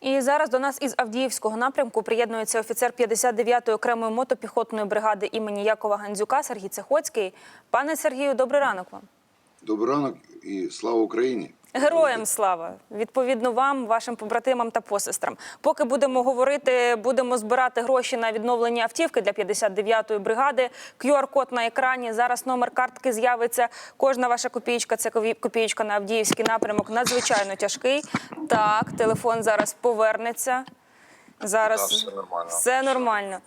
І зараз до нас із Авдіївського напрямку приєднується офіцер 59-ї окремої мотопіхотної бригади імені Якова Гандзюка Сергій Цехоцький. Пане Сергію, добрий ранок вам. Добрий ранок і слава Україні. Героям слава! Відповідно вам, вашим побратимам та посестрам. Поки будемо говорити, будемо збирати гроші на відновлення автівки для 59-ї бригади. QR-код на екрані. Зараз номер картки з'явиться. Кожна ваша копієчка це копієчка на Авдіївський напрямок. Надзвичайно тяжкий. Так, телефон зараз повернеться. Зараз Так, все нормально. Все нормально.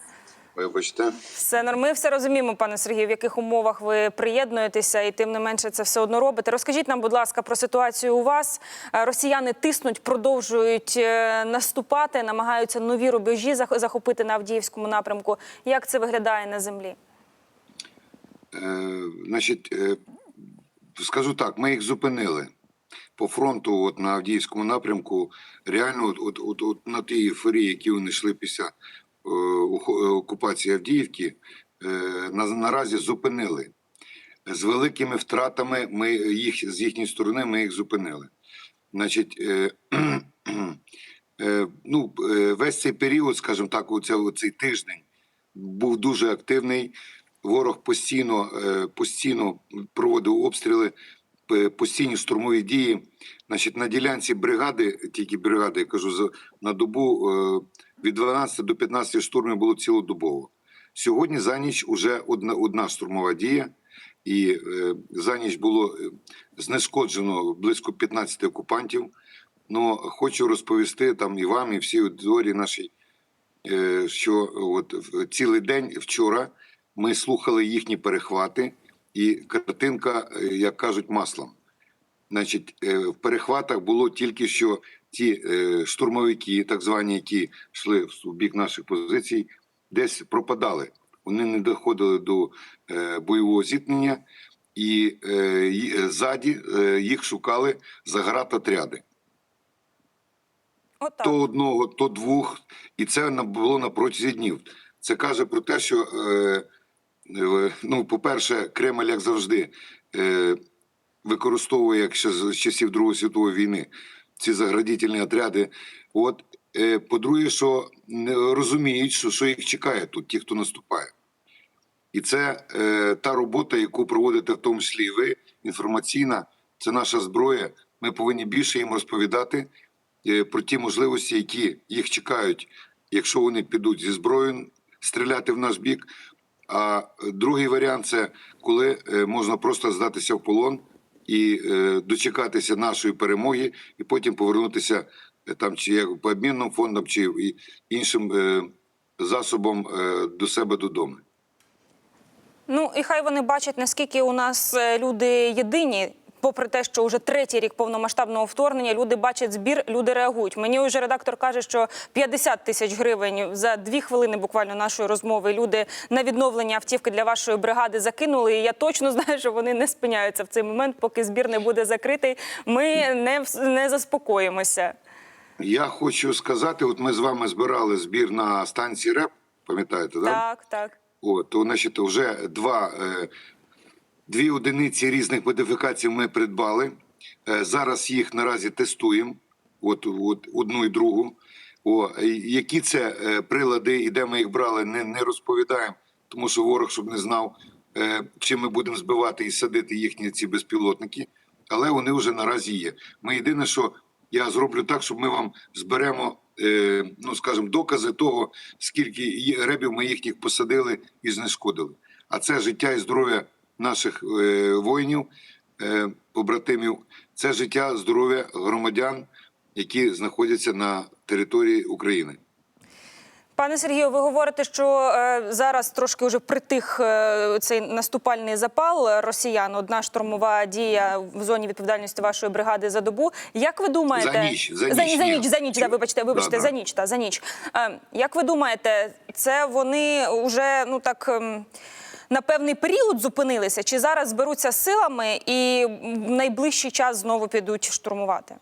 Вибачте. Все норм- Ми все розуміємо, пане Сергію, в яких умовах ви приєднуєтеся, і тим не менше це все одно робите. Розкажіть нам, будь ласка, про ситуацію у вас. Е, Росіяни тиснуть, продовжують е, наступати, намагаються нові рубежі захопити на Авдіївському напрямку. Як це виглядає на землі? Е, значить, е, скажу так, ми їх зупинили. По фронту, от на Авдіївському напрямку, реально, от, от, от, от на тій ейфорії, які вони йшли після окупації Авдіївки, е, наразі зупинили. З великими втратами ми їх з їхньої сторони ми їх зупинили. Значить, е, е, ну, е, весь цей період, скажімо так, оце, оцей тиждень був дуже активний. Ворог постійно, е, постійно проводив обстріли, постійні штурмові дії. Значить, на ділянці бригади, тільки бригади, я кажу, на добу е, від 12 до 15 штурмів було цілодобово. Сьогодні за ніч вже одна, одна штурмова дія, і е, за ніч було е, знешкоджено близько 15 окупантів. Ну, хочу розповісти там і вам, і всій аудиторії нашій, е, що от цілий день вчора ми слухали їхні перехвати, і картинка, е, як кажуть, маслом. Значить, е, в перехватах було тільки що ті е, штурмовики, так звані, які йшли в бік наших позицій, десь пропадали. Вони не доходили до бойового зіткнення, і ззаді їх шукали заградотряди Отак. то одного, то двох, і це було на протязі днів. Це каже про те, що е, ну, по-перше, Кремль, як завжди, е, використовує як ще з часів Другої світової війни ці заградітельні отряди. От е, по-друге, що не розуміють, що, що їх чекає тут, ті, хто наступає. І це е, та робота, яку проводите в тому числі і ви, інформаційна, це наша зброя. Ми повинні більше їм розповідати е, про ті можливості, які їх чекають, якщо вони підуть зі зброєю стріляти в наш бік. А е, другий варіант це коли е, можна просто здатися в полон і е, дочекатися нашої перемоги, і потім повернутися там чи як по обмінним фондам, чи іншим засобом до себе додому. Ну і хай вони бачать, наскільки у нас люди єдині. Попри те, що вже третій рік повномасштабного вторгнення, люди бачать збір, люди реагують. Мені вже редактор каже, що 50 тисяч гривень за дві хвилини буквально нашої розмови люди на відновлення автівки для вашої бригади закинули. І я точно знаю, що вони не спиняються в цей момент, поки збір не буде закритий. Ми не, не заспокоїмося. Я хочу сказати: от ми з вами збирали збір на станції РЕП, пам'ятаєте, да? Так, так. От, то, значить, вже два, е, дві одиниці різних модифікацій ми придбали. Е, зараз їх наразі тестуємо, от, от одну і другу. О, які це е, прилади і де ми їх брали, не, не розповідаємо, тому що ворог, щоб не знав, е, чим ми будемо збивати і садити їхні ці безпілотники. Але вони вже наразі є. Ми єдине, що я зроблю так, щоб ми вам зберемо, ну скажімо, докази того, скільки ребів ми їхніх посадили і знешкодили. А це життя і здоров'я наших е, воїнів, е, побратимів, це життя, здоров'я громадян, які знаходяться на території України. Пане Сергію, ви говорите, що е, зараз трошки вже притих цей наступальний запал росіян. Одна штурмова дія в зоні відповідальності вашої бригади за добу. Як ви думаєте, За ніч, за ніч, за, за ніч, за ніч, да, вибачте, вибачте, Да, за ніч, та за ніч. Е, як ви думаєте, це вони вже ну так. На певний період зупинилися, чи зараз зберуться силами і в найближчий час знову підуть штурмувати?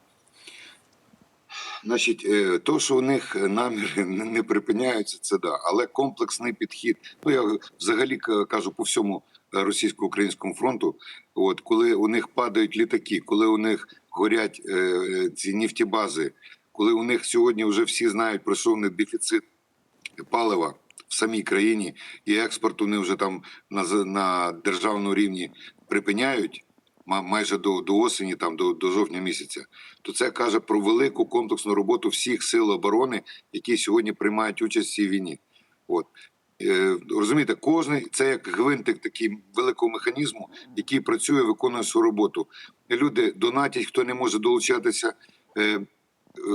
Значить, е, то, що у них наміри не припиняються, це да. Але комплексний підхід. Ну я взагалі кажу по всьому російсько-українському фронту. От коли у них падають літаки, коли у них горять е, ці нефтебази, коли у них сьогодні вже всі знають, про них дефіцит палива в самій країні, і експорт вони вже там на, на державному рівні припиняють ма- майже до, до осені, там до, до жовтня місяця, то це каже про велику комплексну роботу всіх сил оборони, які сьогодні приймають участь в цій війні. От. Е, Розумієте, кожний це як гвинтик такий великого механізму, який працює, виконує свою роботу. Люди донатять, хто не може долучатися. Е,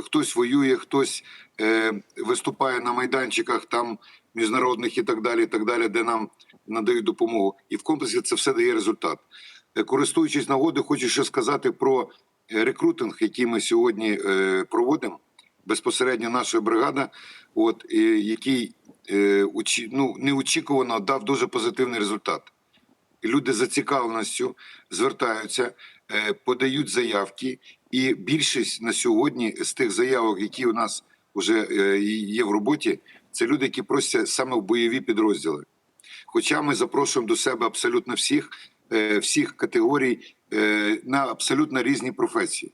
Хтось воює, хтось е, виступає на майданчиках там міжнародних і так далі, і так далі, де нам надають допомогу. І в комплексі це все дає результат. Е, Користуючись нагодою, хочу ще сказати про е, рекрутинг, який ми сьогодні е, проводимо. Безпосередньо наша бригада, от який ну, неочікувано дав дуже позитивний результат. Люди з зацікавленістю звертаються, подають заявки, і більшість на сьогодні з тих заявок, які у нас вже е, є в роботі, це люди, які просяться саме в бойові підрозділи. Хоча ми запрошуємо до себе абсолютно всіх, е, всіх категорій е, на абсолютно різні професії.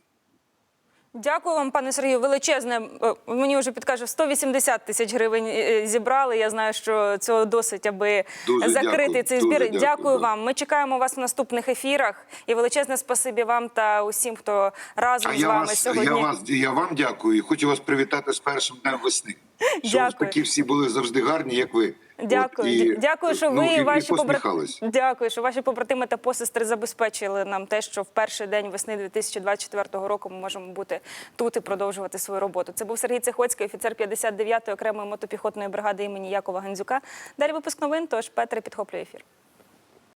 Дякую вам, пане Сергію. Величезне. е, Мені вже підкаже 180 тисяч гривень е, зібрали. Я знаю, що цього досить, аби Дуже закрити дякую, цей збір. дякую, Дякую вам. Ми чекаємо вас в наступних ефірах. І величезне спасибі вам та усім, хто разом А з я вами вас, сьогодні. я вас, я вам дякую і хочу вас привітати з першим днем весни. Щоб Дякую. такі всі були завжди гарні, як ви. Дякую, От, і, дякую, що ви ну, і, і ваші і побратими. Дякую, що ваші побратими та посестри забезпечили нам те, що в перший день весни 2024 року ми можемо бути тут і продовжувати свою роботу. Це був Сергій Цехоцький, офіцер 59-ї окремої мотопіхотної бригади імені Якова Гандзюка. Далі випуск новин. Тож Петре підхоплює ефір.